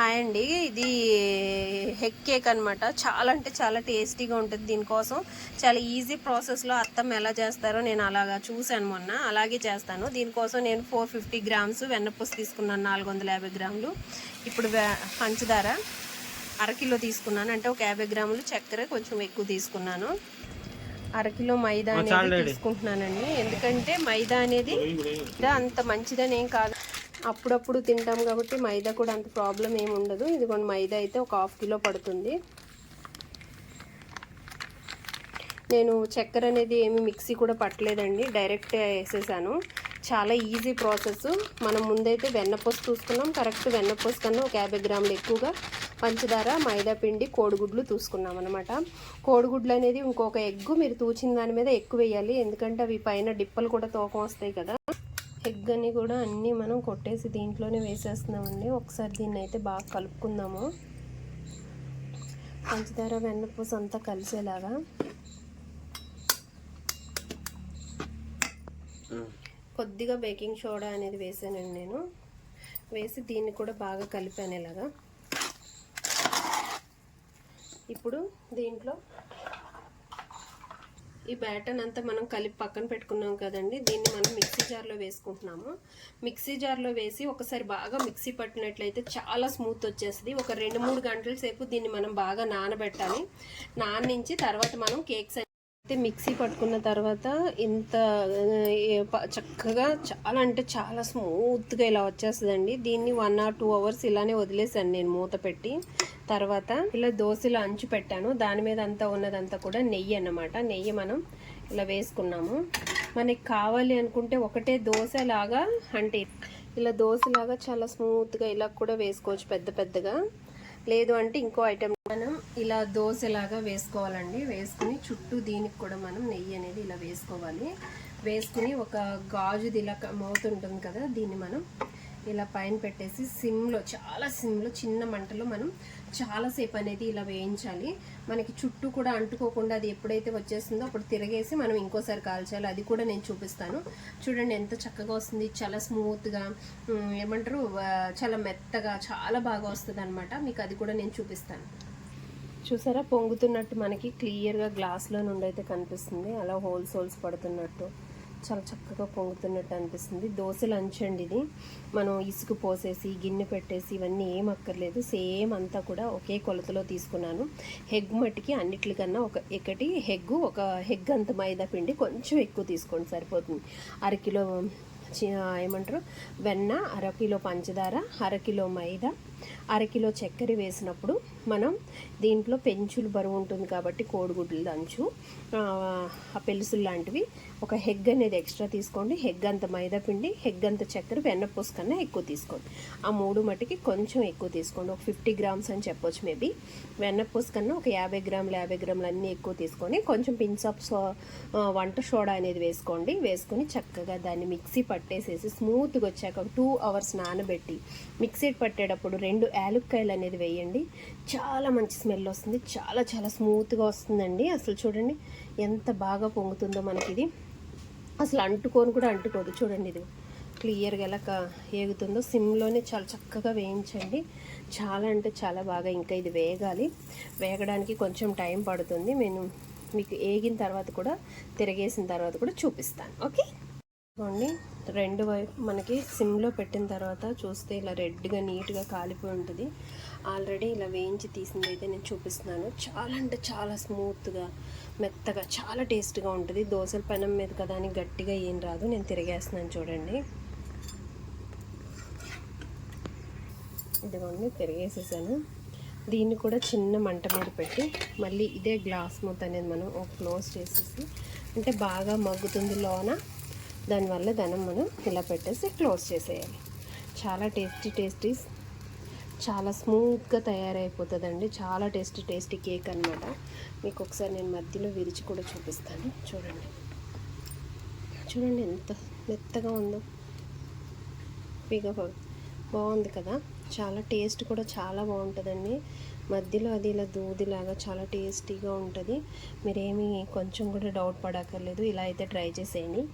Hi అండి. ఇది Hague cake అనమాట చాలా అంటే చాలా టేస్టీగా ఉంటుంది దీనికోసం. చాలా ఈజీ ప్రాసెస్లో అత్తం ఎలా చేస్తారో నేను అలాగా చూశాను మొన్న. అలాగే చేస్తాను. దీనికోసం నేను ఫోర్ ఫిఫ్టీ గ్రామ్స్ వెన్నపూస తీసుకున్నాను. నాలుగు వందల యాభై గ్రాములు. ఇప్పుడు పంచదార అరకిలో తీసుకున్నాను. అంటే ఒక యాభై గ్రాములు చక్కెర కొంచెం ఎక్కువ తీసుకున్నాను. అరకిలో మైదా అనేది తీసుకుంటున్నానండి. ఎందుకంటే మైదా అనేది అంత మంచిదని ఏం కాదు. అప్పుడప్పుడు తింటాం కాబట్టి మైదా కూడా అంత ప్రాబ్లం ఏమి ఉండదు. ఇదిగోండి మైదా అయితే ఒక హాఫ్ కిలో పడుతుంది. నేను చక్కెర అనేది ఏమి మిక్సీ కూడా పట్టలేదండి. డైరెక్ట్ వేసేసాను. చాలా ఈజీ ప్రాసెస్. మనం ముందైతే వెన్నపూస చూసుకున్నాం. కరెక్ట్ వెన్నపూస కన్నా ఒక యాభై గ్రాములు ఎక్కువగా పంచదార మైదా పిండి కోడిగుడ్లు చూసుకున్నాం అనమాట కోడిగుడ్లు అనేది ఇంకొక ఎగ్గు మీరు తూచిన దాని మీద ఎక్కువ వేయాలి. ఎందుకంటే అవి పైన డిప్పలు కూడా తోకం వస్తాయి కదా. ఎగ్ అని కూడా అన్నీ మనం కొట్టేసి దీంట్లోనే వేసేస్తున్నామండి. ఒకసారి దీన్ని అయితే బాగా కలుపుకుందాము. పంచదార వెన్నపూస అంతా కలిసేలాగా. కొద్దిగా బేకింగ్ సోడా అనేది వేసానండి నేను. వేసి దీన్ని కూడా బాగా కలిపాను ఇలాగా ఇప్పుడు దీంట్లో ఈ బ్యాటర్ అంతా మనం కలిపి పక్కన పెట్టుకున్నాం కదండి. దీన్ని మనం మిక్సీ జార్లో వేసుకుంటున్నాము. మిక్సీ జార్లో వేసి ఒకసారి బాగా మిక్సీ పట్టినట్లయితే చాలా స్మూత్ వచ్చేస్తుంది. ఒక రెండు మూడు గంటల సేపు దీన్ని మనం బాగా నానబెట్టాలి. నానించి తర్వాత మనం కేక్స్ అయితే మిక్సీ పట్టుకున్న తర్వాత ఇంత చక్కగా చాలా అంటే చాలా స్మూత్గా ఇలా వచ్చేస్తుందండి. దీన్ని వన్ ఆర్ టూ అవర్స్ ఇలానే వదిలేసాను నేను మూత పెట్టి. తర్వాత ఇలా దోశలో అంచు పెట్టాను. దాని మీద అంతా ఉన్నదంతా కూడా నెయ్యి అన్నమాట. నెయ్యి మనం ఇలా వేసుకున్నాము. మనకి కావాలి అనుకుంటే ఒకటే దోశ లాగా అంటే ఇలా దోశలాగా చాలా స్మూత్గా ఇలా కూడా వేసుకోవచ్చు పెద్ద పెద్దగా. లేదు అంటే ఇంకో ఐటెం మనం ఇలా దోశలాగా వేసుకోవాలండి. వేసుకుని చుట్టూ దీనికి కూడా మనం నెయ్యి అనేది ఇలా వేసుకోవాలి. వేసుకుని ఒక గాజుది ఇలా క- ఉంటుంది కదా దీన్ని మనం ఇలా పైన పెట్టేసి సిమ్లో చాలా సిమ్లో చిన్న మంటలో మనం చాలాసేపు అనేది ఇలా వేయించాలి. మనకి చుట్టూ కూడా అంటుకోకుండా అది ఎప్పుడైతే వచ్చేస్తుందో అప్పుడు తిరగేసి మనం ఇంకోసారి కాల్చాలి అది కూడా నేను చూపిస్తాను. చూడండి ఎంత చక్కగా వస్తుంది. చాలా స్మూత్గా ఏమంటారు చాలా మెత్తగా చాలా బాగా వస్తుంది అనమాట మీకు అది కూడా నేను చూపిస్తాను. చూసారా? పొంగుతున్నట్టు మనకి క్లియర్గా గ్లాస్లో నుండి అయితే కనిపిస్తుంది. అలా హోల్స్ హోల్స్ పడుతున్నట్టు. చాలా చక్కగా పొంగుతున్నట్టు అనిపిస్తుంది. దోశ లంచ్ అండి ఇది. మనం ఇసుక పోసేసి గిన్నె పెట్టేసి ఇవన్నీ ఏం అక్కర్లేదు. సేమ్ అంతా కూడా ఒకే కొలతలో తీసుకున్నాను. హెగ్ మట్టికి అన్నిటికన్నా ఒక ఒకటి హెగ్ ఒక హెగ్ అంత మైదా పిండి కొంచెం ఎక్కువ తీసుకోండి సరిపోతుంది. అరకిలో ఏమంటారు? వెన్న అరకిలో పంచదార అరకిలో మైదా అరకిలో చక్కెర వేసినప్పుడు మనం దీంట్లో పెంచులు బరువు ఉంటుంది కాబట్టి కోడిగుడ్లు దంచు. ఆ, పెలుసులు లాంటివి. ఒక హెగ్ అనేది ఎక్స్ట్రా తీసుకోండి. హెగ్ అంత మైదా పిండి హెగ్ అంత చక్కెర వెన్నపూస కన్నా ఎక్కువ తీసుకోండి. ఆ మూడు మటుకి కొంచెం ఎక్కువ తీసుకోండి. ఒక ఫిఫ్టీ గ్రామ్స్ అని చెప్పొచ్చు మేబీ. వెన్నపూస కన్నా ఒక యాభై గ్రాములు యాభై గ్రాములు అన్నీ ఎక్కువ తీసుకొని కొంచెం పిన్స్ ఆఫ్ సో వంట సోడా అనేది వేసుకోండి. వేసుకొని చక్కగా దాన్ని మిక్సీ పట్టేసేసి స్మూత్గా వచ్చాక ఒక టూ అవర్స్ నానబెట్టి మిక్సీ పట్టేటప్పుడు రెండు యాలుక్కాయలు అనేది వేయండి. చాలా మంచి స్మెల్ వస్తుంది. చాలా చాలా స్మూత్గా వస్తుందండి. అసలు చూడండి ఎంత బాగా పొంగుతుందో మనకి ఇది అసలు అంటుకొని కూడా అంటుకోదు. చూడండి ఇది క్లియర్గా ఎలా ఏగుతుందో. సిమ్లోనే చాలా చక్కగా వేయించండి. చాలా అంటే చాలా బాగా ఇంకా ఇది వేగాలి. వేగడానికి కొంచెం టైం పడుతుంది. నేను మీకు ఏగిన తర్వాత కూడా తిరగేసిన తర్వాత కూడా చూపిస్తాను. ఓకే? చూడండి రెండు వైపు మనకి సిమ్లో పెట్టిన తర్వాత చూస్తే ఇలా రెడ్గా నీట్గా కాలిపోయి ఉంటుంది. ఆల్రెడీ ఇలా వేయించి తీసింది అయితే నేను చూపిస్తున్నాను. చాలా అంటే చాలా స్మూత్గా మెత్తగా చాలా టేస్ట్గా ఉంటుంది. దోశల పెనం మీద కదా అని గట్టిగా ఏం రాదు. నేను తిరిగేస్తున్నాను చూడండి. ఇదిగోండి తిరిగేసేసాను. దీన్ని కూడా చిన్న మంట మీద పెట్టి మళ్ళీ ఇదే గ్లాస్ మూత అనేది మనం క్లోజ్ చేసేసి అంటే బాగా మగ్గుతుంది లోన. దానివల్ల దనం మనం ఇలా పెట్టేసి క్లోజ్ చేసేయాలి. చాలా టేస్టీ టేస్టీ చాలా స్మూత్గా తయారైపోతుందండి. చాలా టేస్టీ టేస్టీ కేక్ అనమాట మీకు ఒకసారి నేను మధ్యలో విరిచి కూడా చూపిస్తాను. చూడండి. చూడండి ఎంత మెత్తగా ఉందో. పిగా బాగుంది కదా. చాలా టేస్ట్ కూడా చాలా బాగుంటుందండి. మధ్యలో అది ఇలా దూదిలాగా చాలా టేస్టీగా ఉంటుంది. మీరేమి కొంచెం కూడా డౌట్ పడక్కర్లేదు. ఇలా అయితే ట్రై చేసేయండి.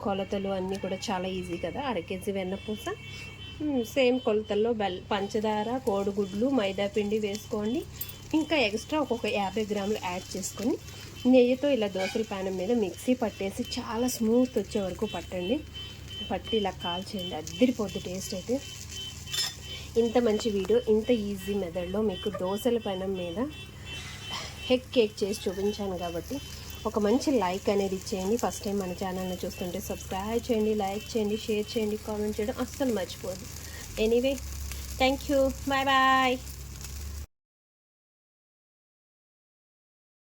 కొలతలు అన్నీ కూడా చాలా ఈజీ కదా. అర కేజీ వెన్నపూస. సేమ్ కొలతల్లో బెల్ పంచదార కోడిగుడ్లు మైదాపిండి వేసుకోండి. ఇంకా ఎక్స్ట్రా ఒక్కొక్క యాభై గ్రాములు యాడ్ చేసుకొని నెయ్యితో ఇలా దోశల ప్యానం మీద మిక్సీ పట్టేసి చాలా స్మూత్ వచ్చే వరకు పట్టండి. పట్టి ఇలా కాల్చేయండి. అద్దరిపోద్ది టేస్ట్ అయితే. ఇంత మంచి వీడియో ఇంత ఈజీ మెథడ్లో మీకు దోశల పెనం మీద హెగ్ కేక్ చేసి చూపించాను కాబట్టి ఒక మంచి లైక్ అనేది ఇచ్చేయండి. ఫస్ట్ టైం మన ఛానల్ని చూస్తుంటే సబ్స్క్రైబ్ చేయండి లైక్ చేయండి షేర్ చేయండి కామెంట్ చేయడం అస్సలు మర్చిపోదు anyway thank you. Bye bye.